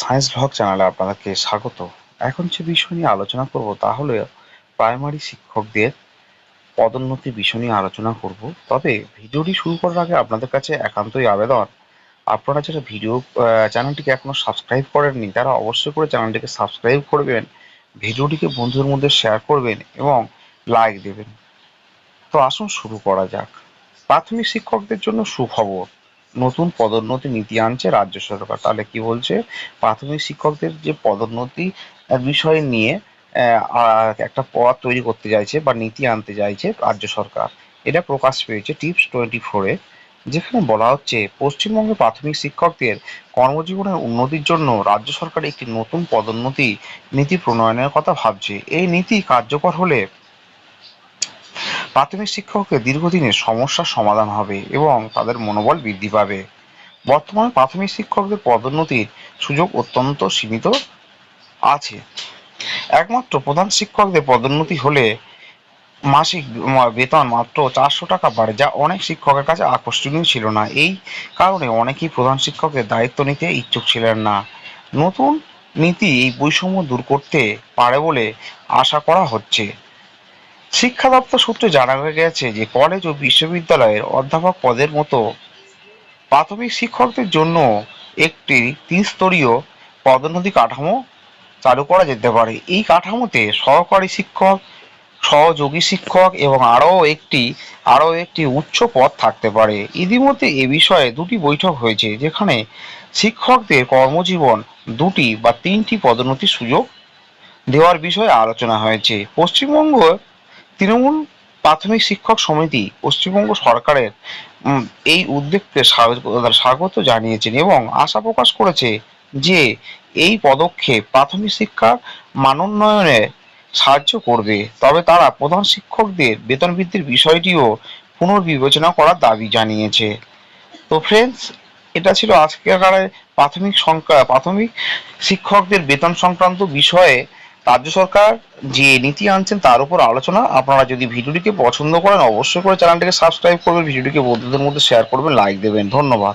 Science vlog চ্যানেলে আপনাদেরকে স্বাগত। এখন যে বিষয় নিয়ে আলোচনা করব, তা হলো প্রাইমারি শিক্ষকদের পদোন্নতি বিষয় নিয়ে আলোচনা করব। তবে ভিডিওটি শুরু করার আগে আপনাদের কাছে একান্তই আবেদন। আপনারা যারা ভিডিও চ্যানেলটিকে এখনও সাবস্ক্রাইব করেননি, তারা অবশ্যই করে চ্যানেলটিকে সাবস্ক্রাইব করবেন, ভিডিওটিকে বন্ধুদের মধ্যে শেয়ার করবেন এবং লাইক দেবেন। তো আসুন শুরু করা যাক। প্রাথমিক শিক্ষকদের জন্য সুখবর। নতুন পদোন্নতি নীতি আনছে রাজ্য সরকার। তাহলে কি বলছে? প্রাথমিক শিক্ষকদের যে পদোন্নতি বিষয় নিয়ে একটা পদ তৈরি করতে চাইছে বা নীতি আনতে চাইছে রাজ্য সরকার। এটা প্রকাশ পেয়েছে টিপস টোয়েন্টি ফোরে যেখানে বলা হচ্ছে, পশ্চিমবঙ্গে প্রাথমিক শিক্ষকদের কর্মজীবনের উন্নতির জন্য রাজ্য সরকার একটি নতুন পদোন্নতি নীতি প্রণয়নের কথা ভাবছে। এই নীতি কার্যকর হলে প্রাথমিক শিক্ষকদের দীর্ঘদিনের সমস্যার সমাধান হবে এবং তাদের মনোবল বৃদ্ধি পাবে। বর্তমানে প্রাথমিক শিক্ষকদের পদোন্নতির সুযোগ অত্যন্ত সীমিত আছে। একমাত্র প্রধান শিক্ষকদের পদোন্নতি হলে মাসিক বেতন মাত্র চারশো টাকা বাড়ে, যা অনেক শিক্ষকের কাছে আকর্ষণীয় ছিল না। এই কারণে অনেকেই প্রধান শিক্ষকের দায়িত্ব নিতে ইচ্ছুক ছিলেন না। নতুন নীতি এই বৈষম্য দূর করতে পারে বলে আশা করা হচ্ছে। শিক্ষা দপ্তর সূত্রে জানা হয়ে গেছে যে কলেজ ও বিশ্ববিদ্যালয়ের অধ্যাপক পদের মতো প্রাথমিক শিক্ষকদের জন্য একটি তিনস্তরীয় পদোন্নতি কাঠামো চালু করা যেতে পারে। এই কাঠামোতে সহকারী শিক্ষক, সহযোগী শিক্ষক এবং আরও একটি আরও একটি উচ্চ পদ থাকতে পারে। ইতিমধ্যে এ বিষয়ে দুটি বৈঠক হয়েছে, যেখানে শিক্ষকদের কর্মজীবন দুটি বা তিনটি পদোন্নতির সুযোগ দেওয়ার বিষয়ে আলোচনা হয়েছে। পশ্চিমবঙ্গ তৃণমূল প্রাথমিক শিক্ষক সমিতি পশ্চিমবঙ্গ সরকারের এই উদ্যোগকে স্বাগত- জানিয়েছেন এবং আশা প্রকাশ করেছে যে এই পদক্ষেপ প্রাথমিক শিক্ষার মানোন্নয়নে সাহায্য করবে। তবে তারা প্রধান শিক্ষকদের বেতন বৃদ্ধির বিষয়টিও পুনর্বিবেচনা করার দাবি জানিয়েছে। তো ফ্রেন্ডস এটা ছিল আজকের প্রাথমিক সংখ্যা, প্রাথমিক শিক্ষকদের বেতন সংক্রান্ত বিষয়ে রাজ্য সরকার যে নীতি আনছেন তার উপর আলোচনা। আপনারা যদি ভিডিওটিকে পছন্দ করেন, অবশ্যই করে চ্যানেলটিকে সাবস্ক্রাইব করবেন, ভিডিওটিকে বন্ধুদের মধ্যে শেয়ার করবেন লাইক দেবেন। ধন্যবাদ।